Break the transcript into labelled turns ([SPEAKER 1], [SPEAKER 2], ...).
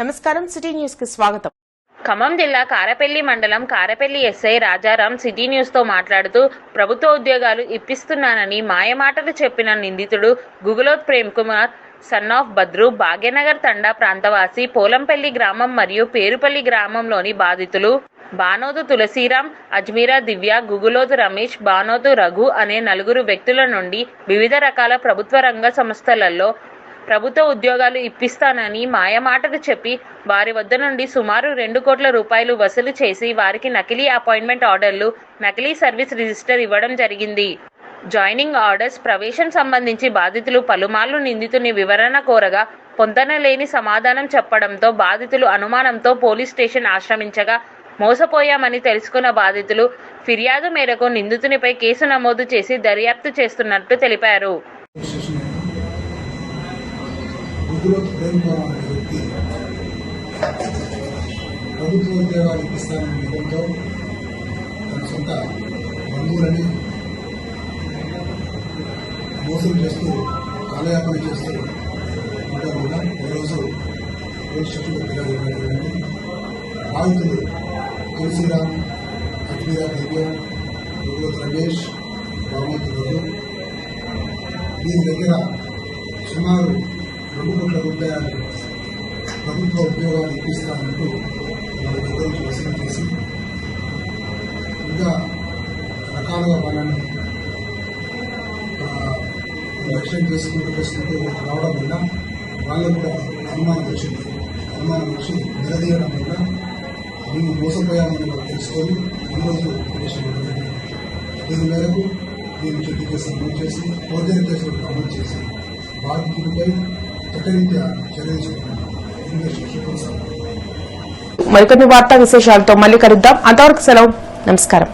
[SPEAKER 1] నమస్కారం సిటీ న్యూస్కి స్వాగతం.
[SPEAKER 2] ఖమ్మం జిల్లా కారపల్లి మండలం కారపల్లి ఎస్ఐ రాజారాం సిటీ న్యూస్తో మాట్లాడుతూ ప్రభుత్వ ఉద్యోగాలు ఇప్పిస్తున్నానని మాయమాటలు చెప్పిన నిందితుడు గుగులోత్ ప్రేమ్ కుమార్ సన్ ఆఫ్ బద్రు భాగ్యనగర్ తండా ప్రాంతవాసి పోలంపల్లి గ్రామం మరియు పేరుపల్లి గ్రామంలోని బాధితులు బానోదు తులసీరాం అజ్మీరా దివ్య గుగులోతు రమేష్ బానోదు రఘు అనే నలుగురు వ్యక్తుల నుండి వివిధ రకాల ప్రభుత్వ రంగ సంస్థలలో ప్రభుత్వ ఉద్యోగాలు ఇప్పిస్తానని మాయమాటలు చెప్పి వారి వద్ద నుండి సుమారు రెండు కోట్ల రూపాయలు వసూలు చేసి వారికి నకిలీ అపాయింట్మెంట్ ఆర్డర్లు నకిలీ సర్వీస్ రిజిస్టర్ ఇవ్వడం జరిగింది. జాయినింగ్ ఆర్డర్స్ ప్రవేశం సంబంధించి బాధితులు పలుమార్లు నిందితుని వివరణ కోరగా పొందనలేని సమాధానం చెప్పడంతో బాధితులు అనుమానంతో పోలీస్ స్టేషన్ ఆశ్రమించగా మోసపోయామని తెలుసుకున్న బాధితులు ఫిర్యాదు మేరకు నిందితునిపై కేసు నమోదు చేసి దర్యాప్తు చేస్తున్నట్టు తెలిపారు.
[SPEAKER 3] గురులోత్ ప్రేమ్ కుమార్ అనే వ్యక్తి ప్రభుత్వ ఉద్యోగాలు ఇప్పిస్తానని నిధంతో తన సొంత బంధువులని మోసం చేస్తూ కాలయాపన చేస్తూ ఉండడం వల్ల ఈరోజు పోలీస్ స్టేషన్లో బాధితులు తులసిరామ్ అఖిల దివ్య గురులోత్ రమేష్ బామోత్ రఘు దీని దగ్గర సుమారు రెండు కోట్ల రూపాయలు ప్రభుత్వ ఉద్యోగాలు ఇప్పిస్తామంటూ వాళ్ళ దగ్గర నుంచి వసూలు చేసి ఇంకా రకాలుగా వాళ్ళని లక్ష్యం చేసుకుంటూ చేసుకుంటూ రావడం వల్ల వాళ్ళకు కూడా అనుమానం వచ్చింది అనుమానం వచ్చి నిలదీయడం వల్ల మేము మోసపోయామని వాళ్ళు తెలుసుకొని ఈరోజు దీని మేరకు మేము చెట్టు కేసు నమోదు చేసి ఫోర్జరీ కేసులు నమోదు చేసి బాధితుడిపై చట్టరీత్యా చర్య తీసుకుంటున్నాం ఇన్వెస్టిగేషన్ కొనసాగుతుంది
[SPEAKER 1] మరికొన్ని వార్తా విశేషాలతో మళ్ళీ కలుద్దాం. అంతవరకు సెలవు. నమస్కారం.